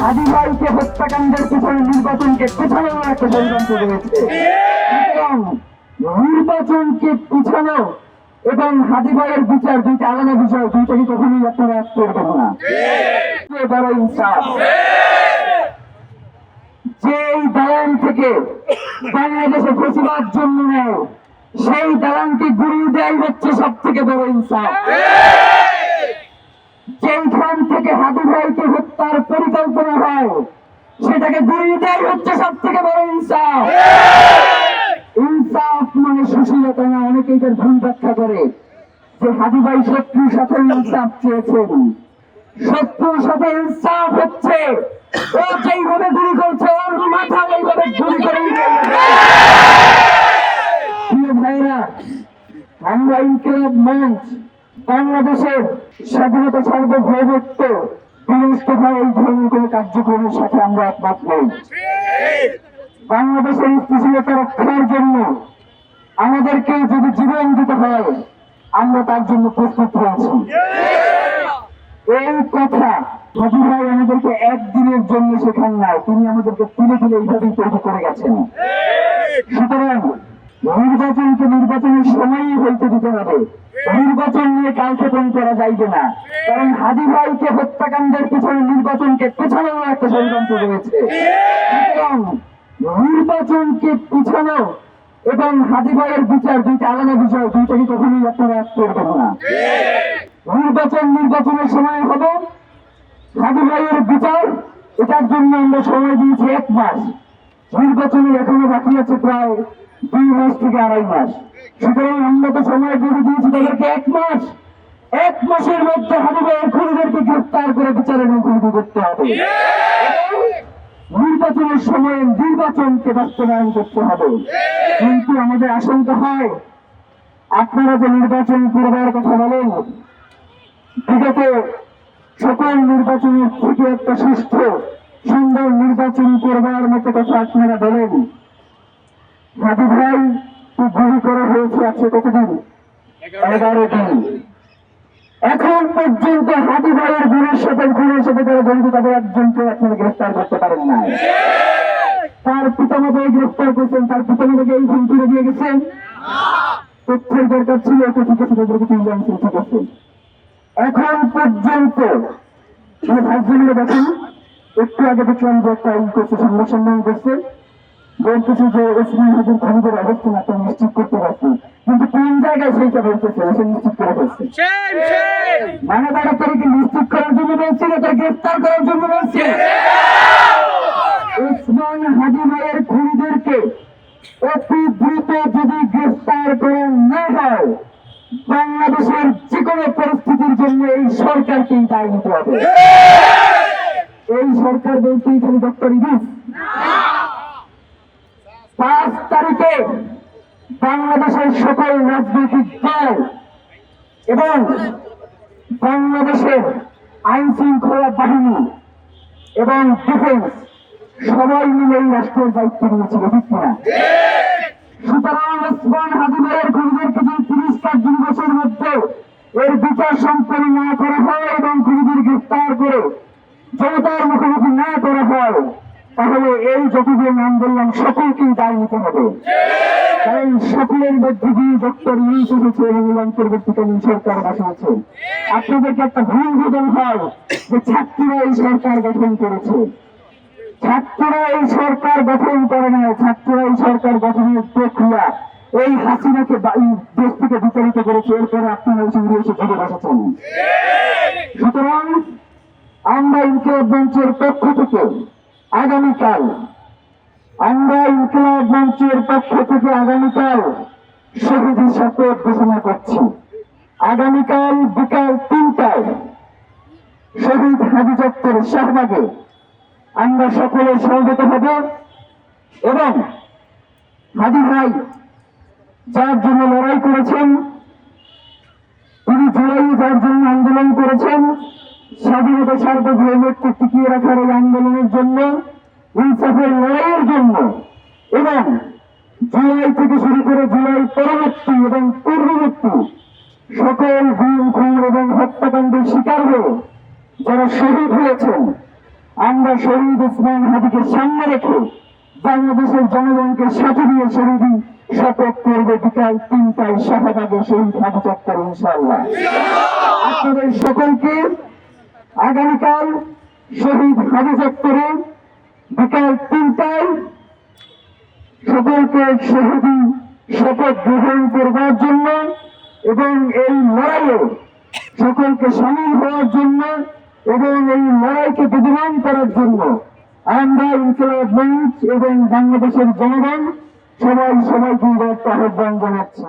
হাজি ভাইকে হত্যাকাণ্ডের পিছনে নির্বাচনকে পিছানোর একটা ষড়যন্ত্র রয়েছে নির্বাচনকে পিছানো এবং হাজি ভাইয়ের বিচার দুইটা আলাদা বিষয় দুইটাকে কখনোই আপনারা এক করবেন না। যে দালান থেকে বাংলাদেশে প্রতিবাদ জন্ম নেয়, সেই দালানকে গুড়িয়ে দেয় হচ্ছে সব থেকে বড় ইনসাফ। যেখান থেকে হাতি ভাইকে হত্যার পরিকল্পনা হয়, সেটাকে গুড়িয়ে দেয় হচ্ছে সব থেকে বড় ইনসাফ। ইনসাফ মানে সুশীলতা না অনেকে এটার ভুল ব্যাখ্যা করে। যে হাজি ভাই শত্রুর সাথে ইনসাফ চেয়েছেন, শত্রুর সাথে ইনসাফ হচ্ছে, ও যেইভাবে গুলি করছে, ওর মাথা এইভাবে গুলি করে ভাইরা আমরা ইনকিলাব মঞ্চ বাংলাদেশের স্বাধীনতা সার্বভৌমত্ব বিনষ্ট হয় এই ধরনের কার্যক্রমের সাথে আমরা বাংলাদেশের স্থিতিশীলতা রক্ষার জন্য আমাদেরকে যদি জীবন দিতে হয়, আমরা তার জন্য প্রস্তুত হয়েছি। এই কথা ভাই আমাদেরকে একদিনের জন্য শেখান নাই, তিনি আমাদেরকে তুলে তুলে এইভাবেই তৈরি করে গেছেন। সুতরাং নির্বাচনকে নির্বাচনের সময়ই হইতে দিতে হবে। নির্বাচন নিয়ে কালক্ষেপণ করা যাইবে না। কারণ হাজি ভাইকে হত্যাকাণ্ডের পিছনে নির্বাচনকে পেছানোর একটা ষড়যন্ত্র রয়েছে। সুতরাং নির্বাচনকে পিছানো এবং হাজি ভাইয়ের বিচার দুইটা আলাদা বিষয় দুইটাকে কখনোই আপনারা এক করবেন না। নির্বাচন নির্বাচনের সময় হবে, হাজি ভাইয়ের বিচার, এটার জন্য আমরা সময় দিয়েছি এক মাস। নির্বাচনের এখনও বাকি আছে প্রায় দুই মাস থেকে আড়াই মাস। সুতরাং আমরা তো সময় বেঁধে দিয়েছি তাদেরকে এক মাস, এক মাসের মধ্যে ভাইয়ের খুনিদেরকে গ্রেফতার করে বিচারের মুখোমুখি করতে হবে। নির্বাচনের সময় নির্বাচনকে বাস্তবায়ন করতে হবে। কিন্তু আমাদের আশঙ্কা হয়, আপনারা যে নির্বাচন করবার কথা বলেন, বিগত সকল নির্বাচনের থেকে একটা সুস্থ, সুন্দর নির্বাচন করবার মতো কথা আপনারা বলেন। হাজি ভাই হয়েছে আছে কতদিন এগারো দিন। এখন পর্যন্ত হাজি ভাইয়ের গুণের সাথে গুণের সাথে যারা জড়িত তাদের একজনকে আপনারা গ্রেফতার করতে পারেন না তার পিতামাতাকে গ্রেফতার করছেন, তার পিতামাতাকে এই ফোন তুলে দিয়ে গেছেন। তথ্যের দরকার ছিল, তো ঠিক আছে, তাদেরকে তুলে আনছেন ঠিক আছে। এখন পর্যন্ত ভাইজনকে দেখেন, একটু আগে দেখলাম যে একটা ই করছে সংবাদ সম্মেলন করছে। বলতেছে যে ওসমান হাজির খানিদের অবস্থান আপনারা নিশ্চিত করতে পারছি। কিন্তু কোন জায়গায় সেইটা বলতেছে? সে নিশ্চিত করে ফেলছে। মানে তারা তাদেরকে নিশ্চিত করার জন্য বলছে না তার গ্রেফতার করার জন্য বলছে। ওসমান খুনিদেরকে অতি দ্রুত যদি গ্রেফতার করা না হয় বাংলাদেশের যে কোনো পরিস্থিতির জন্য এই সরকারকেই দায় নিতে হবে। এই সরকার বলতে এখানে ডক্টর ইউনুস। পাঁচ তারিখে বাংলাদেশের সকল রাজনৈতিক দল এবং বাংলাদেশের আইন শৃঙ্খলা বাহিনী এবং ডিফেন্স সবাই মিলে রাষ্ট্রের দায়িত্ব নিয়েছিল, ঠিক সুতরাং ওসমান হাজিমের খুনিদেরকে যদি তিরিশ কার্যদিবসের মধ্যে এর বিচার সম্পন্ন না করা হয় এবং খুনিদের গ্রেফতার করে জনতার মুখোমুখি না করা হয়। তাহলে এই যতগুলো নাম বললাম, সকলকেই দায় নিতে হবে। কারণ সকলের মধ্যে দিয়ে ডক্টর ইউনুস এসেছে এবং অন্তর্বর্তীকালীন সরকার বসেছে আপনাদেরকে একটা ভুল বোধন হয় যে ছাত্রীরা এই সরকার গঠন করেছে। ছাত্ররা এই সরকার গঠন করে না ছাত্ররা এই সরকার গঠনের প্রক্রিয়া এই হাসিনাকে দেশ থেকে বিতাড়িত করেছে। এরপরে আপনারা এসে উড়ে এসে ঘুরে বসেছেন। সুতরাং আমরা ইনকিলাব মঞ্চের পক্ষ থেকে আগামীকাল আমরা ইনকিলাব মঞ্চের পক্ষ থেকে আগামীকাল শহীদ হিসাবে ঘোষণা করছি। আগামীকাল বিকাল তিনটায় শহীদ হাজি চত্বর শাহবাগে আমরা সকলে সমবেত হব এবং হাজি ভাই যার জন্য লড়াই করেছেন, তিনি জুলাই যার জন্য আন্দোলন করেছেন স্বাধীনতা সার্বভৌমত্ব টিকিয়ে রাখার এই আন্দোলনের জন্য, ইনসাফের লড়াইয়ের জন্য এবং জুলাই থেকে শুরু করে জুলাই পরবর্তী এবং পূর্ববর্তী সকল গুম খুন এবং হত্যাকাণ্ডের শিকার হয়ে যারা শহীদ হয়েছেন আমরা শহীদ উসমান হাদিকে সামনে রেখে বাংলাদেশের জনগণকে সাথে দিয়ে শহীদি শপথ করবে বিকাল তিনটায় শাহবাগে শহীদ হাদি চত্বর, ইনশাআল্লাহ। আপনাদের সকলকে আগামীকাল শহীদ হাদি চত্বরে বিকাল তিনটায় সকলকে শহীদি শপথ গ্রহণ করবার জন্য এবং এই লড়াইয়ে সকলকে সামিল হওয়ার জন্য এবং এই লড়াইকে বিদ্যমান করার জন্য আমরা ইনকলাব মঞ্চ এবং বাংলাদেশের জনগণ সবাই সবাইকে আহ্বান জানাচ্ছি।